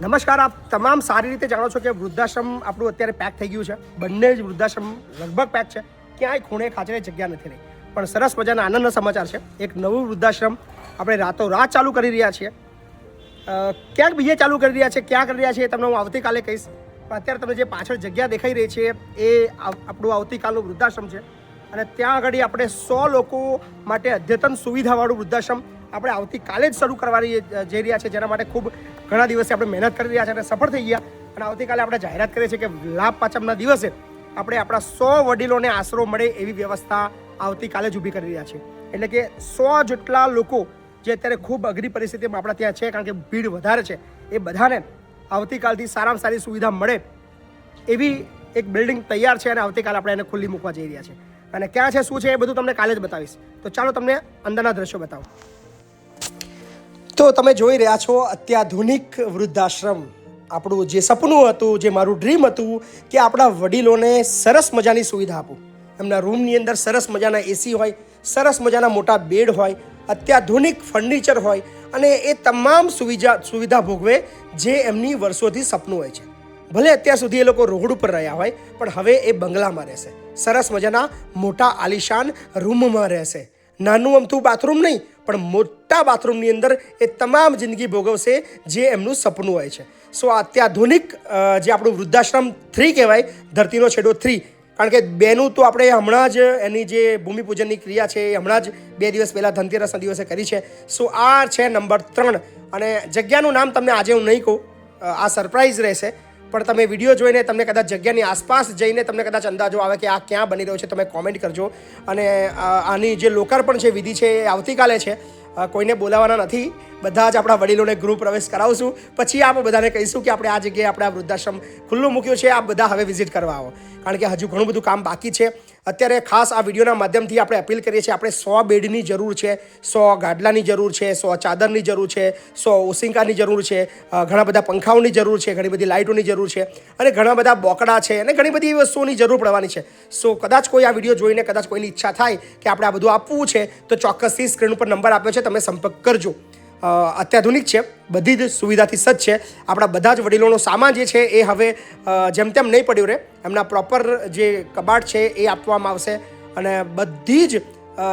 નમસ્કાર, આપ તમામ સારી રીતે જાણો છો કે વૃદ્ધાશ્રમ આપણું અત્યારે પેક થઈ ગયું છે. બંને જ વૃદ્ધાશ્રમ લગભગ પેક છે. ક્યાંય ખૂણે ખાચરે જગ્યા નથી રહી. પણ સરસ મજાના આનંદના સમાચાર છે. એક નવું વૃદ્ધાશ્રમ આપણે રાતો રાત ચાલુ કરી રહ્યા છીએ. ક્યાંક બીજે ચાલુ કરી રહ્યા છે, ક્યાં કરી રહ્યા છે એ તમને હું આવતીકાલે કહીશ. પણ અત્યારે તમને જે પાછળ જગ્યા દેખાઈ રહી છે, એ આપણું આવતીકાલનું વૃદ્ધાશ્રમ છે. અને ત્યાં આગળ આપણે સો લોકો માટે અદ્યતન સુવિધાવાળું વૃદ્ધાશ્રમ આપણે આવતીકાલે જ શરૂ કરવાની જઈ રહ્યા છે, જેના માટે ખૂબ ઘણા દિવસે આપણે મહેનત કરી રહ્યા છે અને સફળ થઈ ગયા. અને આવતીકાલે આપણે જાહેરાત કરીએ છીએ કે લાભ પાચમના દિવસે આપણે આપણા સો વડીલોને આશરો મળે એવી વ્યવસ્થા આવતીકાલે જ ઊભી કરી રહ્યા છે. એટલે કે સો જેટલા લોકો જે અત્યારે ખૂબ અઘરી પરિસ્થિતિમાં આપણા ત્યાં છે, કારણ કે ભીડ વધારે છે, એ બધાને આવતીકાલથી સારામાં સારી સુવિધા મળે એવી એક બિલ્ડિંગ તૈયાર છે અને આવતીકાલે આપણે એને ખુલ્લી મૂકવા જઈ રહ્યા છે. અને ક્યાં છે, શું છે, એ બધું તમને કાલે જ બતાવીશ. તો ચાલો તમને અંદરના દ્રશ્યો બતાવો. તો તમે જોઈ રહ્યા છો અત્યાધુનિક વૃદ્ધાશ્રમ. આપણું જે સપનું હતું, જે મારું ડ્રીમ હતું, કે આપણા વડીલોને સરસ મજાની સુવિધા આપું. એમના રૂમની અંદર સરસ મજાના એસી હોય, સરસ મજાના મોટા બેડ હોય, અત્યાધુનિક ફર્નિચર હોય, અને એ તમામ સુવિધા સુવિધા ભોગવે જે એમની વર્ષોથી સપનું હોય છે. ભલે અત્યાર સુધી એ લોકો રોડ ઉપર રહ્યા હોય, પણ હવે એ બંગલામાં રહેશે. સરસ મજાના મોટા આલિશાન રૂમમાં રહેશે. નાનું અમથું બાથરૂમ નહીં પણ મોટા બાથરૂમની અંદર એ તમામ જિંદગી ભોગવશે જે એમનું સપનું હોય છે. સો અત્યાધુનિક જે આપણું વૃદ્ધાશ્રમ થ્રી કહેવાય, ધરતીનો છેડો થ્રી કારણ કે બેનું તો આપણે હમણાં જ એની જે ભૂમિપૂજનની ક્રિયા છે એ હમણાં જ બે દિવસ પહેલાં ધનતેરસના દિવસે કરી છે. સો આ છે નંબર ત્રણ. અને જગ્યાનું નામ તમને આજે હું નહીં કહું. આ સરપ્રાઇઝ રહેશે. પણ તમે વીડિયો જોઈને તમને કદાચ જગ્યાની આસપાસ જઈને તમને કદાચ અંદાજો આવે કે આ ક્યાં બની રહ્યો છે, તમે કોમેન્ટ કરજો. અને આની જે લોકાર્પણ છે, વિધિ છે એ આવતીકાલે છે. કોઈને બોલાવવાના નથી. બધા જ આપણા વડીલોને ગૃહ પ્રવેશ કરાવશું પછી આપણે બધાને કહીશું કે આપણે આ જગ્યાએ આપણે આ વૃદ્ધાશ્રમ ખુલ્લું મૂક્યું છે. આ બધા હવે વિઝિટ કરવા આવો. કારણ કે હજુ ઘણું બધું કામ બાકી છે. અત્યારે ખાસ આ વિડીયોના માધ્યમથી આપણે અપીલ કરીએ છીએ. આપણે સો બેડની જરૂર છે, સો ગાડલાની જરૂર છે, સો ચાદરની જરૂર છે, સો ઓસિંકાની જરૂર છે ઘણા બધા પંખાઓની જરૂર છે, ઘણી બધી લાઇટોની જરૂર છે અને ઘણા બધા બોકડા છે અને ઘણી બધી વસ્તુઓની જરૂર પડવાની છે. સો કદાચ કોઈ આ વીડિયો જોઈને, કદાચ કોઈની ઈચ્છા થાય કે આપણે આ બધું આપવું છે, તો ચોક્કસથી સ્ક્રીન ઉપર નંબર આપ્યો છે. તમે સંપર્ક કરજો. અત્યાધુનિક છે, બધી જ સુવિધાથી સજ્જ છે. આપણા બધા જ વડીલોનો સામાન જે છે એ હવે જેમ તેમ નહીં પડ્યું રહે. એમના પ્રોપર જે કબાટ છે એ આપવામાં આવશે અને બધી જ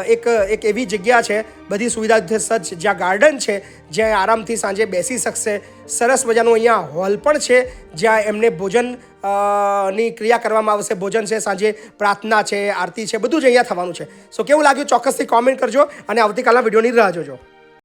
એક એક એવી જગ્યા છે, બધી સુવિધા સજ્જ. જ્યાં ગાર્ડન છે, જ્યાં આરામથી સાંજે બેસી શકશે. સરસ મજાનું અહીંયા હોલ પણ છે, જ્યાં એમને ભોજનની ક્રિયા કરવામાં આવશે. ભોજન છે, સાંજે પ્રાર્થના છે, આરતી છે, બધું જ અહીંયા થવાનું છે. સો કેવું લાગ્યું? ચોક્કસથી કોમેન્ટ કરજો અને આવતીકાલના વિડીયોની રાહ જોજો.